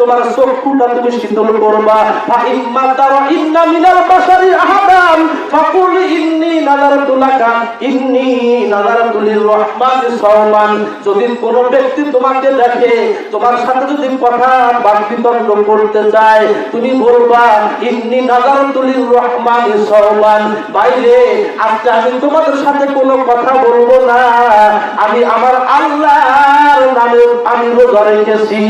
তোমার চক্ষুটা তুমি শীতল করবা। ইন্না মিনাল বাশারি আহাদান। ফাকুল ইন্নী ইন্নী যদি কোন ব্যক্তি তোমাকে দেখে, তোমার সাথে যদি কথা করতে চায়, তুমি বলবা, ইন্নী বাইরে, আজকে আমি তোমাদের সাথে কোনো কথা বলব না। আমি আমার আল্লাহর নামে আমি রোজা রেখেছি।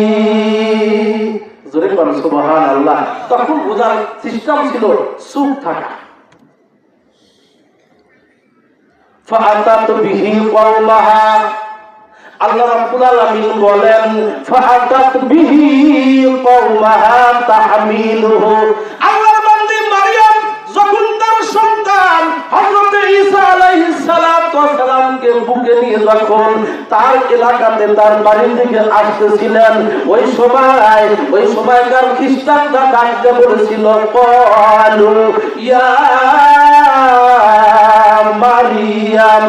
জোরে করেন সুবহান আল্লাহ তখন বোঝার সিস্টেম ছিল সুখ থাকা। ফাআতাত বিহি কওমাহা, আল্লাহ রাব্বুল আলামিন বলেন, ফাআতাত বিহি কওমাহা তাহমিলুহু। আল্লাহর যখন তার এলাকাতে তার বাড়ির দিকে আসতেছিলেন, ওই সময় ওই সময়কার খ্রিস্টানরা ডাকতে বলেছিল, কলু মারিয়াম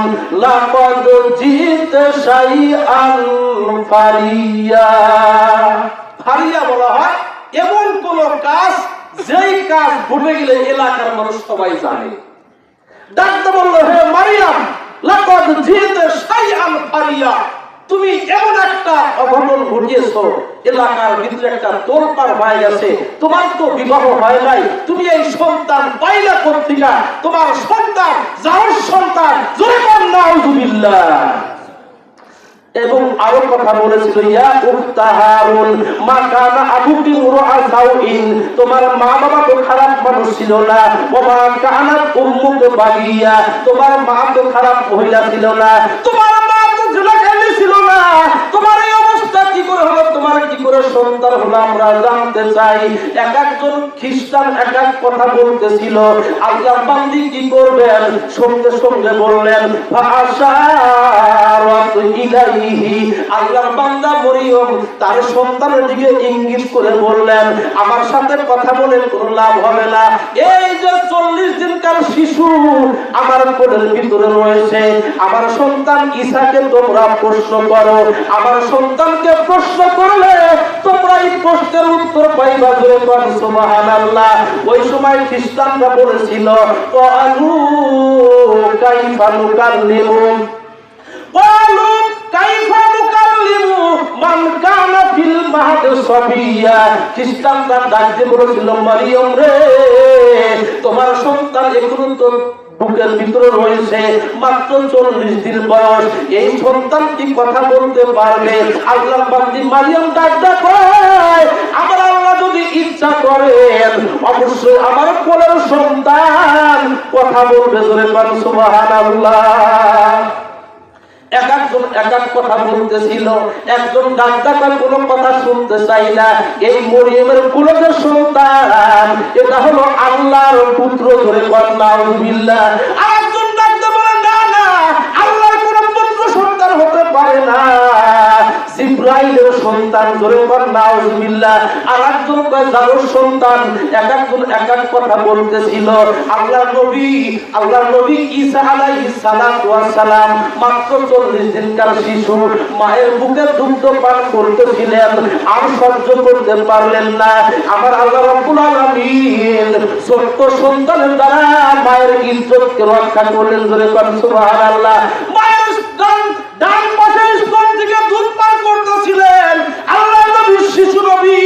জিত শাইআন ফারিয়া। ফারিয়া বলা হয়, এমন কোন কাজ, যেই কাজ ঘটে গেলে এলাকার মানুষ সবাই জানে। ডাকতে বলল, হে মারিয়াম তুমি এমন একটা অঘটন ঘটিয়েছো, এলাকার ভিতরে একটা তোলপাড় হয়ে গেছে। তোমার তো বিবাহ হয় নাই, তুমি এই সন্তান পাইলা কোথেকা তোমার সন্তান, যার সন্তান জোরে কর নাউজুবিল্লাহ। এবং আরও কথা বলেছিল ইয়া মা কানা আবুকি তোমার মা বাবা তো খারাপ মানুষ ছিল না। ও মা উম্মুকে বাগিয়া, তোমার মা তো খারাপ মহিলা ছিল না। তোমার মা তো ছিল না। তোমার কি করে হলো? তোমার কি করে সন্তান হলো? আমরা জানতে চাই। এক একজন খ্রিস্টান এক এক কথা বলতেছিল। বান্দি কি করবেন? সঙ্গে সঙ্গে বললেন বান্দা মরিয়ম তার সন্তানের দিকে ইঙ্গিত করে বললেন, আমার সাথে কথা বলে কোনো লাভ হবে না। এই যে চল্লিশ দিনকার শিশু আমার কোলের ভিতরে রয়েছে। আমার সন্তান ঈশাকে তোমরা প্রশ্ন করো। আমার রাসূলকে প্রশ্ন করলে তোমরা এই প্রশ্নের উত্তর পাইবা যে কোন ওই সময় খ্রিস্টানরা বলেছিল কাইফা নুকাল্লিমু। কাইফা নুকাল্লিমু মান কানা ফিল মাহদ সাবিয়া। খ্রিস্টানরা ডাকতে বলেছিল, মারিয়ম রে, তোমার সন্তান এখন তো বুকের ভিতরে রয়েছে মাত্র চল্লিশ দিন বয়স। এই সন্তানটি কথা বলতে পারবে? আল্লাহ বান্দি মারিয়াম ডাক দেখায় আমার আল্লাহ যদি ইচ্ছা করেন, অবশ্যই আমার কোলের সন্তান কথা বলবে জোরে পান সুবহানাল্লাহ। এক একজন এক কথা শুনতে চাই না। এই মরিয়মের কুলকের সন্তান আল্লাহর পুত্র ধরে কন্যা বিল্লাহ আরেকজন ডাক্তার বলে, না আল্লাহর কোন পুত্র সন্তান হতে পারে না। জিব্রাইলের সন্তান জোরে ধরে কন্যা বিল্লাহ আরেকজন কয় যারোর সন্তান এক একজন এক এক কথা বলতেছিল। আল্লাহর নবী আল্লাহর নবী ঈসা আলাইহিস সালাতু ওয়াস সালাম মাত্র চল্লিশ দিনকার শিশু, মায়ের বুকে দুগ্ধ পান করতেছিলেন, আর সহ্য করতে পারলেন না। আমার আল্লাহ রাব্বুল আলামিন ছোট্ট সন্তানের দ্বারা মায়ের ইজ্জতকে রক্ষা করলেন ধরে কর সুবহানাল্লাহ। মায়ের স্তন ডান পাশের স্তন থেকে দুধ পান করতেছিলেন আল্লাহ নবীর শিশু নবী,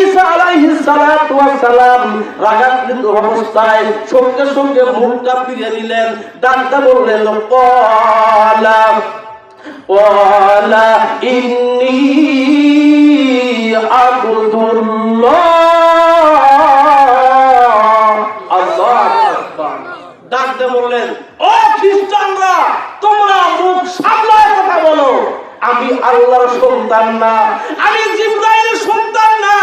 ঈসা আলাইহিস সালাতু ওয়াস সালাম রাগান্বিত অবস্থায় সঙ্গে সঙ্গে মুখটা ফিরিয়ে নিলেন ডাক্তার বললেন, কলা ওয়ালা ইন্নি সন্তান না। আমি জিব্রাইলের সন্তান না।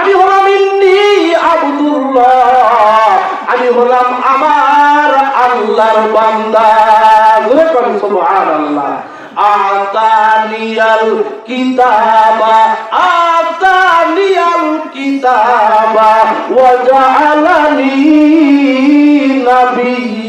আমি হলাম ইন্নি আব্দুল্লাহ। আমি হলাম আমার আল্লাহর বান্দা। জোরে করুন, সুবহানাল্লাহ। আতানিয়াল কিতাবা আতানিয়াল কিতাবা, ওয়া জাআলানি নাবিয়্যা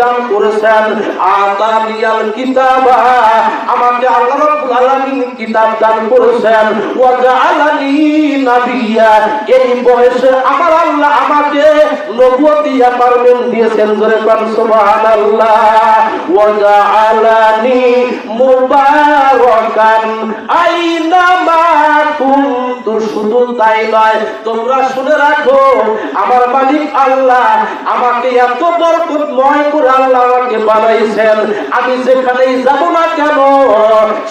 দান করেছেন। কিতাবা, আমাকে আল্লাহ রাব্বুল আলামিন কিতাব দান করেছেন। ওয়া জাআলানি এই বয়সে আমার আল্লাহ আমাকে নবুয়তি অ্যাপার্টমেন্ট দিয়েছেন জোরে সুবহানাল্লাহ। ওয়া জাআলানি মুবারাকান আইনামা কুনতু, শুধু তাই নয়, তোমরা শুনে রাখো, আমার মালিক আল্লাহ আমাকে এত বরকতময় করে আল্লাহ আমাকে বানাইছেন। আমি যেখানেই যাব না কেন,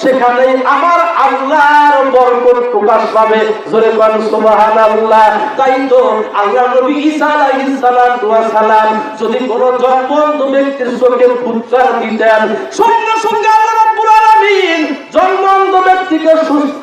সেখানেই আমার আল্লাহর বরকত প্রকাশ পাবে। জোরে কোন, সুবহানাল্লাহ। তাই তো আল্লাহ নবী ঈসা আলাইহিস সালাতু ওয়াস সালাম যদি কোনো জন্মন্ত ব্যক্তির চোখে ফুৎকার দিতেন, সঙ্গে সঙ্গে আল্লাহ রাব্বুল আলামিন জন্মন্ত ব্যক্তিকে সুস্থ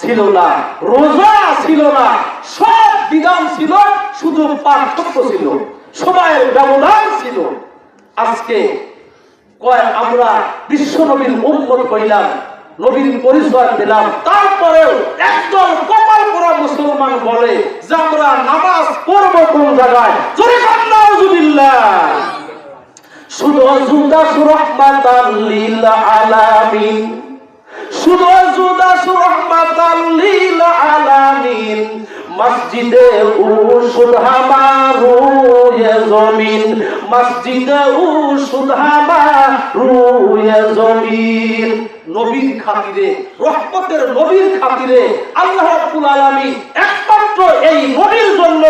ছিল না, রোজা ছিল না, সব বিধান ছিল, শুধু পার্থক্য ছিল, সময়ের ব্যবধান ছিল। আজকে কয় আমরা বিশ্ব নবীর উন্মত কইলাম নবীর পরিচয় দিলাম তারপরেও একদল কপাল করা মুসলমান বলে যে আমরা নামাজ পড়ব কোন জায়গায়? শুধু লিল আলামিন। মসজিদে হামারু ইয়ে জমিন। মসজিদে হামারু ইয়ে জমিন। নবীর খাতিরে, রহমতের নবীর খাতিরে আল্লাহ রাব্বুল আলামিন একমাত্র এই নবীর জন্য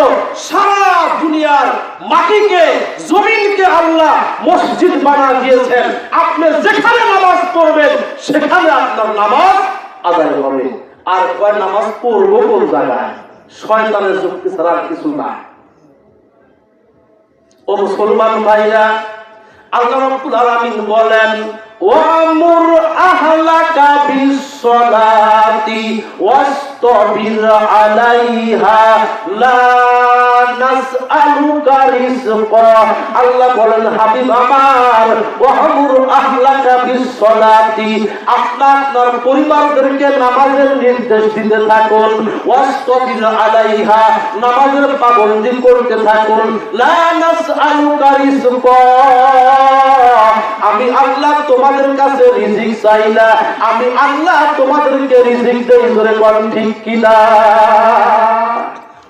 সারা দুনিয়ার মাটিকে, জমিনকে আল্লাহ মসজিদ বানা দিয়েছেন। আপনি যেখানে নামাজ পড়বেন, সেখানে আপনার নামাজ আদায় হবে। আর কয় নামাজ পড়ব কোন জায়গায়? শয়তানের যুক্তি ছাড়া কিছু না ও মুসলমান ভাইরা, আল্লাহ রাব্বুল আলামিন বলেন ওয়ামুর আহলাকা বিসসালাতি ওয়াসতাবির আলাইহা লা নাসআলুকা রিজকা আল্লাহ বলেন, হাবিব আমার ওয়ামুর আহলাকা বিসসালাতি আপনি আপনার পরিবারদেরকে নামাজের নির্দেশ দিতে থাকুন ওয়াসতাবির আলাইহা। নামাজের পাবন্দি করতে থাকুন। লা আমি আল্লাহ তোমাদের কাছে রিজিক চাই না। আমি আল্লাহ তোমাদেরকে রিজিক দেই বলেন, ঠিক কিনা?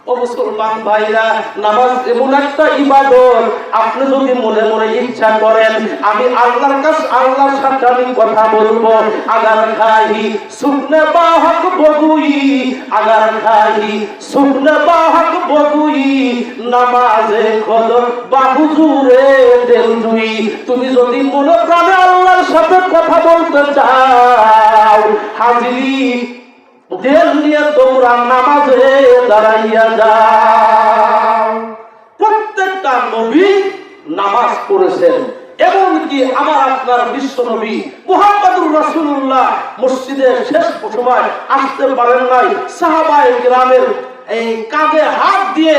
ও মুসলমান ভাইরা, নামাজ এমন একটা ইবাদত। আপনি যদি মনে মনে ইচ্ছা করেন, আমি আল্লাহর কাছে আল্লাহর সাথে আমি কথা বলব। আগার বাহক বগুই। আগার বাহক বগুই। নামাজে খোদ দুই। তুমি যদি মনে প্রাণে আল্লাহর সাথে কথা বলতে চাও, হাজিরি দেল নিয়ে তোমরা নামাজে দাঁড়াইয়া যাও। প্রত্যেকটা নবী নামাজ পড়েছেন। এমনকি আমার আপনার বিশ্ব নবী মোহাম্মদুর রাসুল্লাহ মসজিদের শেষ সময় আসতে পারেন নাই। সাহাবায় গ্রামের এই কাঁধে হাত দিয়ে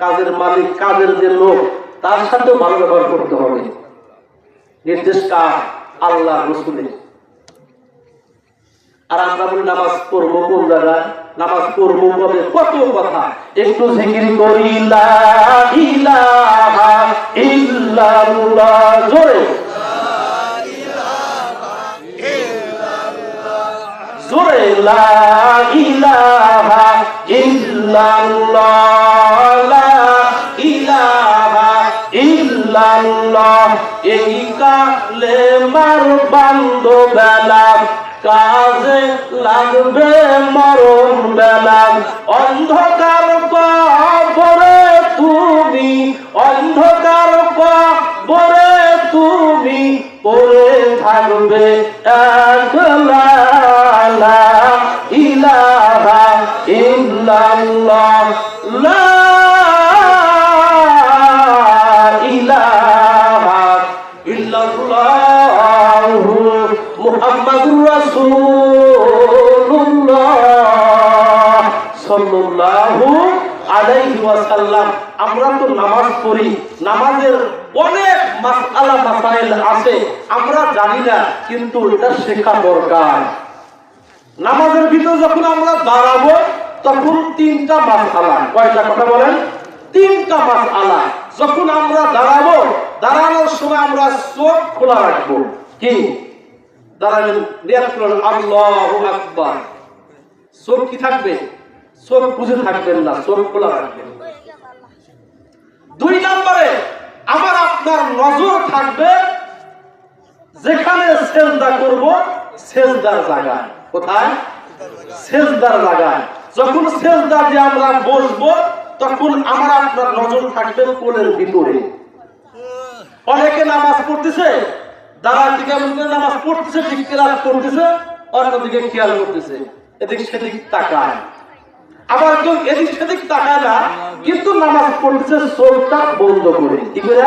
কাজের মালিক, কাজের যে লোক, তার সাথেও ভালো ব্যবহার করতে হবে। নির্দেশ কার? আল্লাহ রসুলের। আর আমরা বলি, নামাজ পড়ব কোন জায়গায়? নামাজ পড়ব কবে? কত কথা। একটু জিকির করি জোরে। জোরে, লা ইলাহা ইল্লাল্লাহ ইল্লাল্লাহ এই কালেমার বান্ধবেলা কাজে লাগবে মরণ বেলা অন্ধকার কবরে তুমি, অন্ধকার কবরে তুমি পড়ে থাকবে একলা। ইলাহা ইল্লাল্লাহ। না কিন্তু এটা শেখা দরকার। নামাজের ভিতরে যখন আমরা দাঁড়াবো, তখন তিনটা মাসআলা কয়টা কথা বলেন? তিনটা মাসআলা যখন আমরা দাঁড়াবো, দাঁড়ানোর সময় আমরা চোখ খোলা রাখব। কি? দাঁড়াবেন আল্লাহু আকবার। চোখ কি থাকবে? চোখ বুঝে থাকবেন না, চোখ খোলা রাখবেন। দুই নম্বরে, আমার আপনার নজর থাকবে যেখানে সেজদা করব, সেজদার জায়গায় কোথায়? সেজদার জায়গায় যখন সেজদা দিয়ে আমরা বসবো, তখন আমার আপনার নজর থাকবে কোলের ভিতরে। অনেকে নামাজ পড়তেছে দাঁড়ার দিকে নামাজ পড়তেছে, ঠিক কেরাত করতেছে, অন্যদিকে খেয়াল করতেছে। এদিক সেদিক তাকায়। আবার কেউ এদিক সেদিক তাকায় না, কিন্তু নামাজ পড়তেছে, চোখটা বন্ধ করে। কি করে?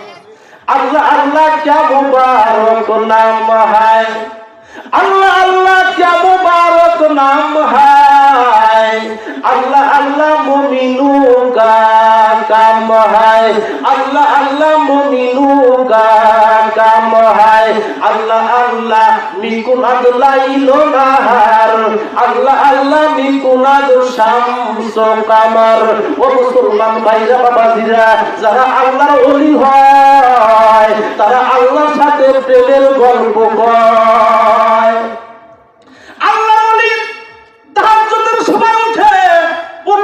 আল্লাহ আল্লাহ ক্যা মুবারক নাম হায়? আল্লাহ আল্লাহ ক্যা মুবারক নাম হায়? হায়, আল্লাহ আল্লাহ মমিনু গা কাম হায়। আল্লাহ আল্লাহ মমিনু গা কাম হায়। আল্লাহ আল্লাহ মিকুনাদ লাইলো নাহার। আল্লাহ আল্লাহ মিকুনাদ শামস কামার। ও মুসলমান ভাইরা, বাবাজিরা, যারা আল্লাহর ওলি হয়, তারা আল্লাহর সাথে প্রেমের গল্প কয়।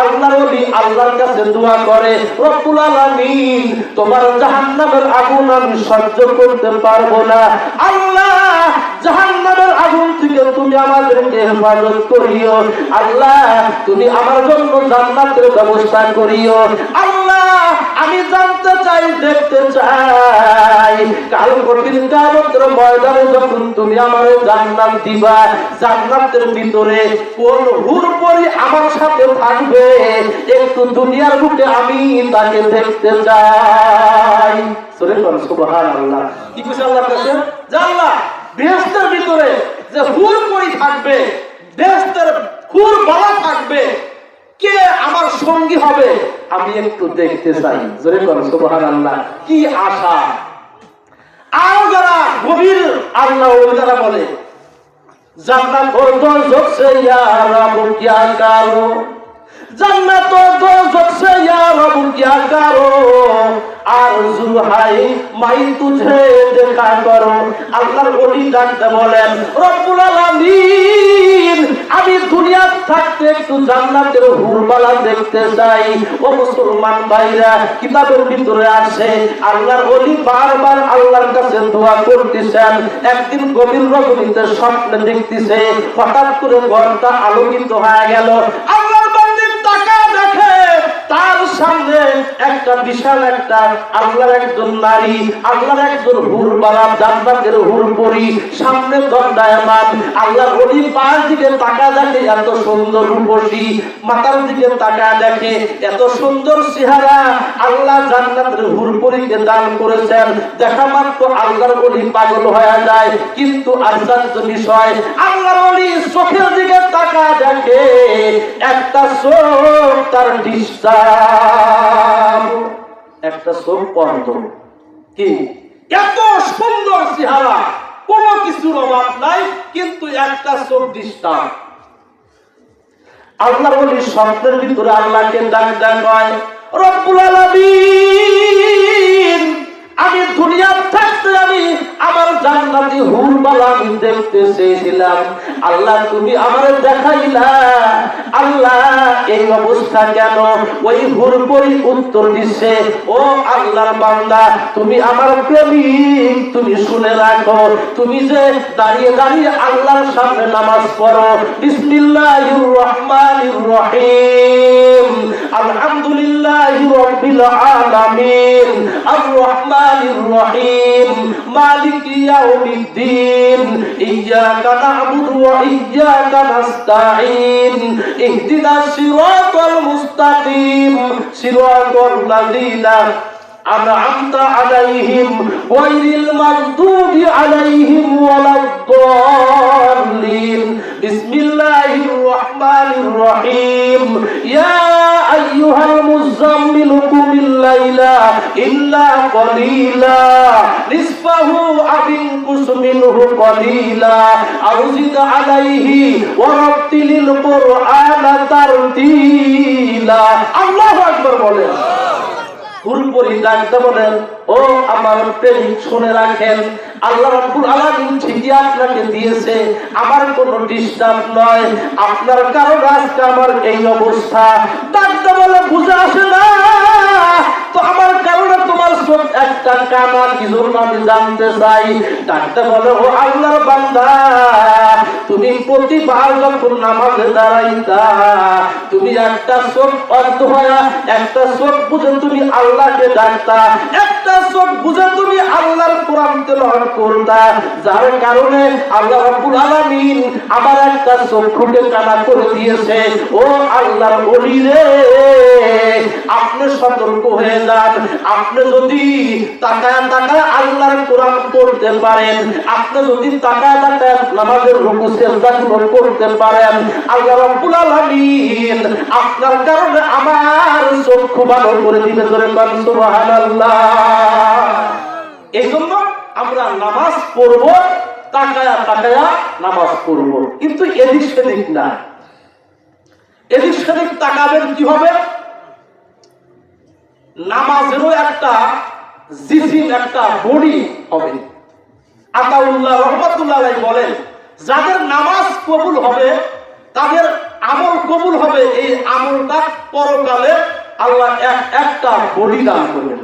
আল্লাহর ওলি আল্লাহর কাছে দোয়া করে, রব্বুল আলামিন, তোমার জাহান্নামের আগুন আমি সহ্য করতে পারব না। আল্লাহ, জাহান্নামের আগুন থেকে তুমি আমাদেরকে হেফাজত করিও। আল্লাহ, তুমি আমার জন্য জান্নাতের ব্যবস্থা করিও। আল্লাহ, আমি জানতে চাই, দেখতে চাই, কাল কঠিন ময়দানে যখন তুমি আমার জান্নাত দিবা, জান্নাতের ভিতরে কোন হুর পরি আমার সাথে থাকবে? দুনিয়ার বুকে আমি তাকে দেখতে চাই। সরে সুবহানাল্লাহ। কি কইছে আল্লাহর কাছে? জানলা ভিতরে যে হুর থাকবে হুর থাকবে, কে আমার সঙ্গী হবে, আমি একটু দেখতে চাই। জোরে করো সুবহানাল্লাহ। কি আশা? আর যারা গভীর আল্লাহ তারা বলে, জান্নাত দোজখ সে ইয়া কারও। জান্নাত দোজখ সে ইয়া রব কিয়া কারও আরজু হাই মাই তুঝে দেখা করো। আল্লাহর ওলি ডাকতে বলেন, রব্বুল আলামিন, আমি দুনিয়া থাকতে একটু জান্নাতের হুরবালা দেখতে চাই। ও মুসলমান ভাইরা কিতাবের ভিতরে আছে আল্লাহর ওলি বারবার আল্লাহর কাছে দোয়া করতেছেন। একদিন গভীর রজনীতে স্বপ্নে দেখতেছে, হঠাৎ করে ঘরটা আলোকিত হয়ে গেল। আল্লাহর বান্দির টাকা দেখে তার সামনে একটা বিশাল একটা আল্লাহর একজন নারী, আল্লাহর একজন হুর হুরবালা, জান্নাতের হুরপরি, সামনে দণ্ডায়মান। আল্লাহর ওলি পায়ের দিকে তাকা দেখে এত সুন্দর রূপসী। মাথার দিকে তাকা দেখে এত সুন্দর চেহারা। আল্লাহ জান্নাতের হুরপরিকে দান করেছেন। দেখা মাত্র আল্লাহর ওলি পাগল হয়ে যায়। কিন্তু আশ্চর্য বিষয়, আল্লাহর ওলি চোখের দিকে তাকা দেখে একটা চোখ তার ডিস্টার্ব একটা কি? এত সুন্দর চেহারা। কোনো কিছুর অভাব নাই, কিন্তু একটা চোখ ডিস্টার্ব আল্লাহ বলি শব্দের ভিতরে আল্লাহকে ডাক ডাক হয় রব্বুল আলামিন আমি দুনিয়ার থাকতে আমি, আমার জান্নাতি হুরবালা আমি দেখতে চেয়েছিলাম। আল্লাহ, তুমি আমার দেখাইলা। আল্লাহ, এই অবস্থা কেন? ওই হুরপরি উত্তর দিচ্ছে, ও আল্লাহর বান্দা, তুমি আমার প্রেমিক, তুমি শুনে রাখো। তুমি যে দাঁড়িয়ে দাঁড়িয়ে আল্লাহর সামনে নামাজ পড়ো, বিসমিল্লাহির রহমানির রহিম। আলহামদুলিল্লাহি রাব্বিল আলামিন। আর রহমানির الرحيم مالك يوم الدين إياك نعبد وإياك نستعين اهدنا الصراط المستقيم صراط الذين أنعمت عليهم غير المغضوب عليهم ولا الضالين بسم الله الرحمن الرحيم يا أيها المزمل قم ইল্লা কলিলা, নিসফাহু আবিন কুসমিনহু কলিলা। আউজিদ আলাইহি ওয়া রাত্তিলিল কুরআন তারতিলা। আল্লাহু আকবার বলেন। পুরোপুরি ডাকতে বলেন, ও আমার প্রেমিক শুনে রাখেন, আল্লাহ রাব্বুল আলামিন ঠিকই আপনাকে দিয়েছে, আমার কোনো ডিস্টার্ব নয়, আপনার কারণে আজকে আমার এই অবস্থা। ডাকতে বলে, বুঝে আসে না। তো আমার কারণে তোমার চোখ একটা কানা কি আমি জানতে চাই? ডাকতে বলে, ও আল্লাহর বান্দা, তুমি প্রতিবার যখন নামাজে দাঁড়াইতা, তুমি একটা চোখ অর্ধ হয়া, একটা চোখ বুঝে তুমি আল্লাহকে ডাকতা, একটা চোখ বুঝে তুমি আল্লাহর কোরআন তেলাওয়াত করতা। যার কারণে আল্লাহ রাব্বুল আলামিন আমার একটা চক্ষুকে কানা করে দিয়েছে, ও আল্লাহর ওলি আপনি সতর্ক হয়ে যান আপনি যদি তাকায় তাকায় আল্লাহর কোরআন পড়তে পারেন, আপনি যদি তাকায় তাকায় নামাজের রুকু করতে পারেন, আল্লাহ আলামিন আপনার কারণে আমার চক্ষু ভালো করে দিবে সুবহানাল্লাহ। এই জন্য আমরা নামাজ পড়ব, তাকায়া নামাজ পড়ব। কিন্তু এদিক সেদিক না। এদিক সেদিক তাকাবেন কি হবে নামাজেরও একটা জিসিম একটা বডি হবে। আতাউল্লাহ বলেন, যাদের নামাজ কবুল হবে, তাদের আমল কবুল হবে, এই আমলটা পরকালে আল্লাহ এক, একটা বডি দান করবেন।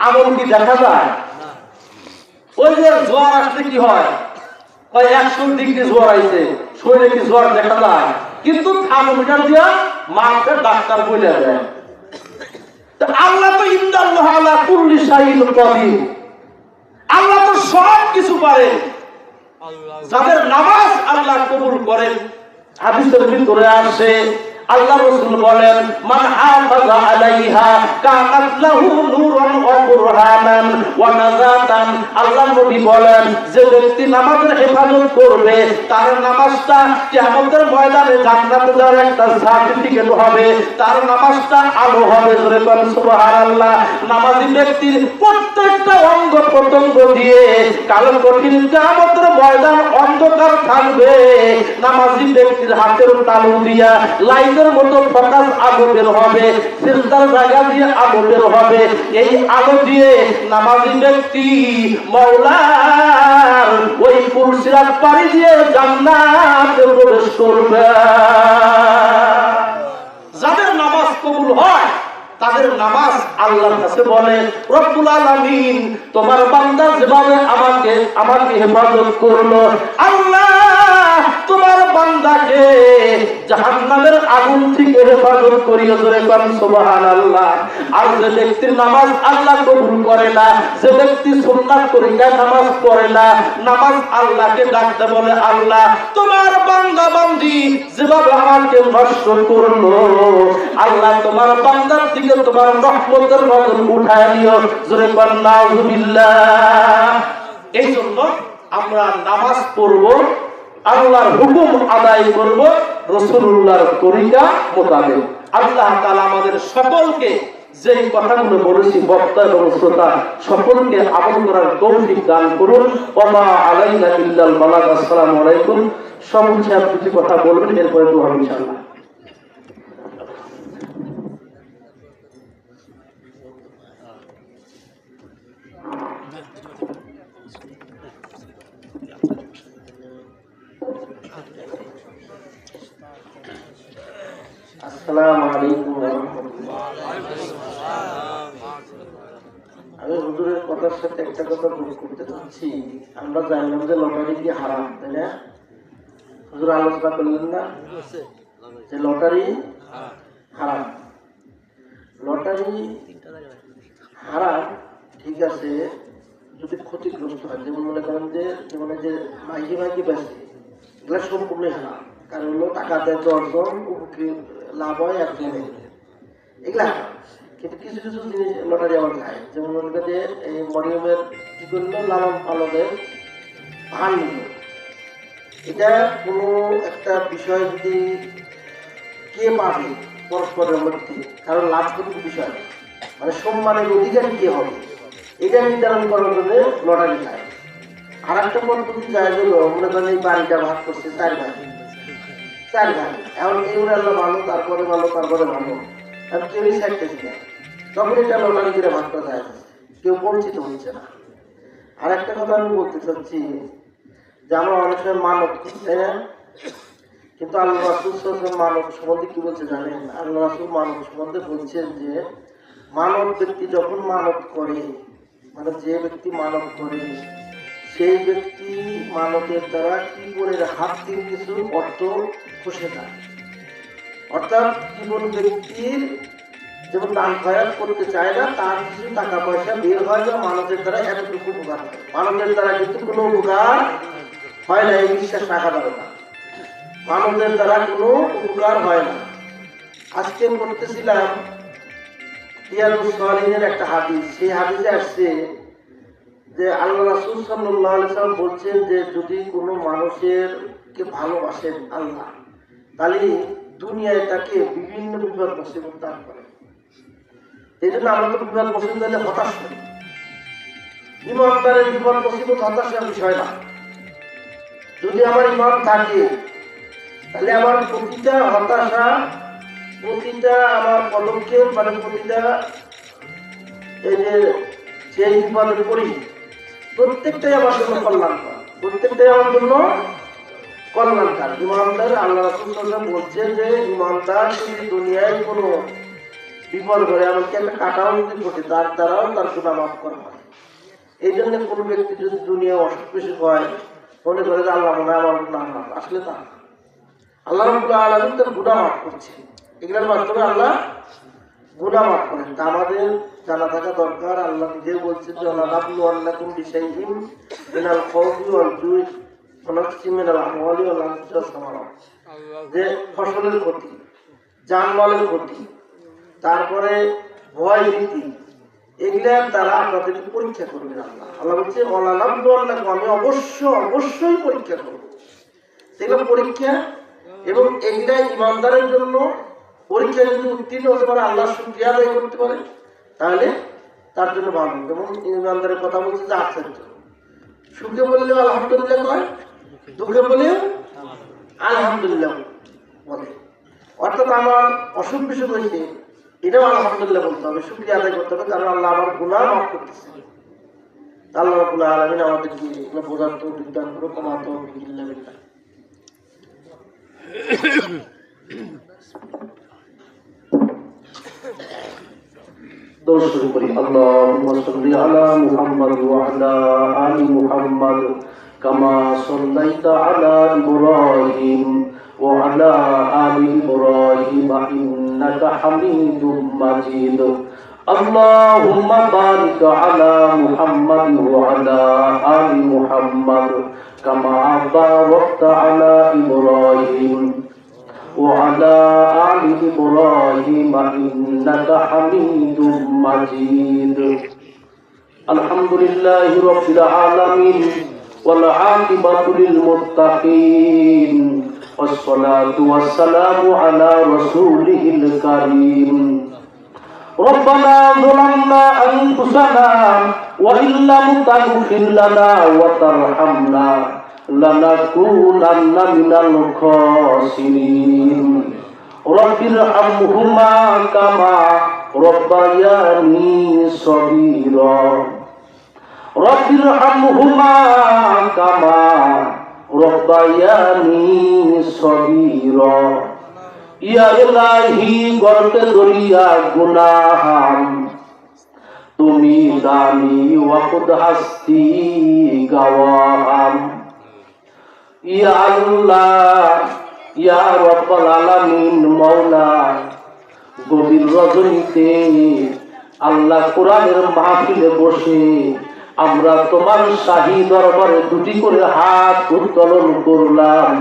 আমল কি দেখা যায়? ওই যে জোয়ার আসলে কি হয়? ওই একশো ডিগ্রি জোয়ার আইছে, শরীরে কি জোয়ার দেখা যায়? কিন্তু থার্মোমিটার দিয়া মাকে ডাক্তার বলে দেয় আল্লাহ তো ইন্দাল্লাহ আলা কুল্লি কাদির। আল্লাহ তো সব কিছু পারে। যাদের নামাজ আল্লাহ কবুল করেন। হাদিসের ভিতরে আসে আল্লাহ রাসূল বলেন, মান হাফাজা আলাইহা কানাত লাহু নূরান ওয়া বুরহানান ওয়া আল্লাহ নবী বলেন, যে ব্যক্তি নামাজের হেফাজত করবে, তার নামাজটা কিয়ামতের ময়দানে একটা সার্টিফিকেট হবে, তার নামাজটা আলো হবে সুবহানাল্লাহ। নামাজি ব্যক্তির প্রত্যেকটা অঙ্গ পতঙ্গ দিয়ে কঠিন কামতের ময়দান অন্ধকার থাকবে। নামাজি ব্যক্তির হাতের তালু দিয়া লাইটের মতো প্রকাশ আগুন বের হবে সিজদার জায়গা দিয়ে আগুন বের হবে। এই আগুন দিয়ে নামাজি ব্যক্তি মৌলার ওই কুলসিরাত পাড়ি দিয়ে জান্নাতে প্রবেশ করবে। যাদের নামাজ কবুল হয় তাদের নামাজ আল্লাহর কাছে বলে, রব্বুল আলামিন, তোমার বান্দা যেভাবে আমাকে আমাকে হেফাজত করল, আল্লাহ তোমার বান্দাকে জাহান্নামের আগুন থেকে হেফাজত করিও ধরে কোন, সুবহানাল্লাহ। আর যে ব্যক্তির নামাজ আল্লাহ কবুল করে না, যে ব্যক্তি সুন্নাত তরিকা নামাজ পড়ে না, নামাজ আল্লাহকে ডাকতে বলে, আল্লাহ, তোমার বান্দা বান্দি যেভাবে আমাকে নষ্ট করল, আল্লাহ তোমার বান্দার দিকে তোমার রহমতের উঠায় নিও। জোরে আমরা নামাজ পড়ব, আল্লাহর হুকুম আদায় করব, রসুল্লাহর তরিকা মোতাবেক। আল্লাহ তাআলা আমাদের সকলকে যে কথাগুলো বলেছি, বক্তা এবং শ্রোতা, সকলকে করার দান করুন। ওমা আলাইনা ইল্লাল আসসালামু আলাইকুম। কথা বলবেন, এরপরে দোয়া ইনশাআল্লাহ। আমি কথা করতে আমরা জানলাম যে লটারি কি হারাম হুজুর আলোচনা করলেন না? যে লটারি হারাম। লটারি হারাম, ঠিক আছে, যদি ক্ষতিগ্রস্ত হয়, যেমন মনে করেন যে, যেমন যে মাইকি মাইকি বেশি এগুলো সম্পূর্ণই হারাম। কারণ হলো টাকা দেয় দশজন উপকৃত লাভ হয় একজনের এগুলা। কিন্তু কিছু কিছু জিনিস লটারি আবার খায়। যেমন মনে করেন এই মরিয়মের কি করল? লালন পালনের ভান নিল। এটা কোনো একটা বিষয় যদি কে পাবে পরস্পরের মধ্যে? কারণ লাভ কিন্তু বিষয় মানে সম্মানের অধিকারী কে হবে? এটা নির্ধারণ করার জন্য লটারি খায়। আর একটা পদ্ধতি যায় হলো, মনে করেন এই বাড়িটা ভাগ করছে চার ভাই চার ভাই এখন এই উড়াল্লা ভালো, তারপরে ভালো তারপরে ভালো। আর কেউই সাইডতেছি না। তখন এটা লটারি করে ভাগ যায় কেউ বঞ্চিত হচ্ছে না। আর একটা কথা আমি বলতে চাচ্ছি, যে আমরা অনেক সময় মানব তাই কিন্তু আল্লাহ রাসুল মানব সম্বন্ধে কি বলছে জানেন? আল্লাহ রাসুল মানব সম্বন্ধে বলছেন যে, মানব ব্যক্তি যখন মানব করে মানে যে ব্যক্তি মানব করে সেই ব্যক্তি মানবের দ্বারা কি করে হাত দিন কিছু অর্থ খসে যায় অর্থাৎ জীবন ব্যক্তির যেমন দান খয়াত করতে চায় না, তার কিছু টাকা পয়সা বের হয় বা মানবের দ্বারা এতটুকু উপকার মানবের দ্বারা কিন্তু কোনো উপকার হয় না, এই বিশ্বাস রাখা যাবে না। মানবের দ্বারা কোনো উপকার হয় না। আজকে তিয়ারুস সালিনের একটা হাদিস। সেই হাদিসে আসছে যে আল্লাহ রাসূল সাল্লাম বলছেন যে যদি কোনো মানুষের কে ভালোবাসেন আল্লাহ, তাহলে দুনিয়ায় তাকে বিভিন্ন বিপদ মুসিবত দান করে এই জন্য আমরা তো বিপদ মুসিবত হলে হতাশ করি ইমানদারের বিপদ মুসিবত হতাশার বিষয় না। যদি আমার ইমান থাকে, তাহলে আমার প্রতিটা হতাশা, প্রতিটা আমার পদক্ষেপ মানে প্রতিটা এই যে, সেই বিপদে পড়ি প্রত্যেকটাই আমার জন্য কল্যাণকর। প্রত্যেকটাই আমার জন্য কল্যাণকার। ইমানদার আল্লাহ রাসুল সাল্লাম বলছেন যে, ইমানদার যদি দুনিয়ায় কোনো বিপদ করে এমনকি একটা কাটাও যদি ঘটে, তার দ্বারাও তার গুণা মাফ করা হয়। এই জন্য কোনো ব্যক্তি যদি দুনিয়া অসুখ বিসুখ হয়, মনে করে যে আল্লাহ মনে আমার গুণা মাফ। আসলে তা। আল্লাহ রব্বুল আলামিন তার গুণা মাফ করছে এগুলোর মাধ্যমে আল্লাহ গুণা মাফ করেন। তা আমাদের জানা থাকা দরকার আল্লাহ বলছেন যে মিনাল মিনাল যে ফসলের ক্ষতি ক্ষতি তারপরে ভয় ভীতি দ্বারা আপনাদেরকে পরীক্ষা করবেন আল্লাহ। আল্লাহ বলছে আমি অবশ্য অবশ্যই পরীক্ষা করব। সেগুলো পরীক্ষা এবং এগুলা ইমানদারের জন্য পরীক্ষা যদি উত্তীর্ণ হতে পারে আল্লাহ শুক্রিয়া আদায় করতে পারে, তাহলে তার জন্য ভালো যেমন ইমানদারের কথা বলছে যে আশ্চর্য সুখে বললেও আলহামদুলিল্লাহ কয়, দুঃখে বলেও আলহামদুলিল্লাহ বলে। অর্থাৎ আমার অসুখ বিসুখ হয়েছে এটাও আলহামদুলিল্লাহ বলতে হবে, শুক্রিয়া আদায় করতে হবে, কারণ আল্লাহ আমার গুণা মাফ করতেছে। আল্লাহ রাব্বুল আলামিন আমাদেরকে এগুলো বোঝার তো বিজ্ঞান করে কমাতে হবে বিল্লাহ। বিল্লাহ দর্শন করি আল্লাহুম্মা সাল্লি আলা মুহাম্মদ ওয়া আলা আলি মুহাম্মদ কামা সাল্লাইতা আলা ইব্রাহিম ওয়া আলা আলি ইব্রাহিম ইন্নাকা হামিদুম মাজিদ اللهم بارك على محمد وعلى آل محمد كما باركت على إبراهيم وعلى آل إبراهيم إنك حميد مجيد الحمد لله رب العالمين والعاقبة للمتقين والصلاة والسلام على رسوله الكريم ربنا ظلمنا أنفسنا وإن لم تغفر لنا وترحمنا لنكونن من الخاسرين رب ارحمهما كما ربياني صغيرا رب ارحمهما كما ربياني صغيرا ইয়া ইলাহি গর্তে দরিয়া গুনাহাম তুমি দানি ওয়াকুদ হাস্তি গাওয়াম ইয়া আল্লাহ ইয়া রব্বাল আলামিন মাওলা গভীর রজনীতে আল্লাহ কোরআনের মাহফিলে বসে আমরা তোমার শাহী দরবারে দুটি করে হাত উত্তোলন করলাম।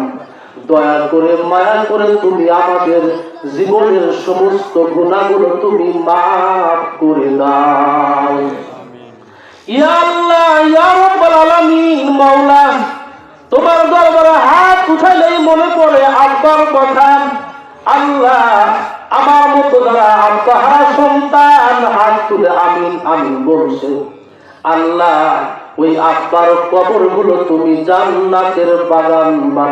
দয়া করে মায়া করে তুমি আমাদের জীবনের সমস্ত গুণাগুলো তুমি মাফ করে দাও। ইয়া আল্লাহ ইয়া রাব্বাল আলামিন মাওলা তোমার দরবারে হাত উঠালেই মনে পড়ে আব্বার কথা। আল্লাহ, আমার মতো যারা আব্বাহারা সন্তান, হাত তুলে আমিন আমিন বলছে। আল্লাহ, ওই আব্বার কবরগুলো তুমি জান্নাতের বাগান বানাই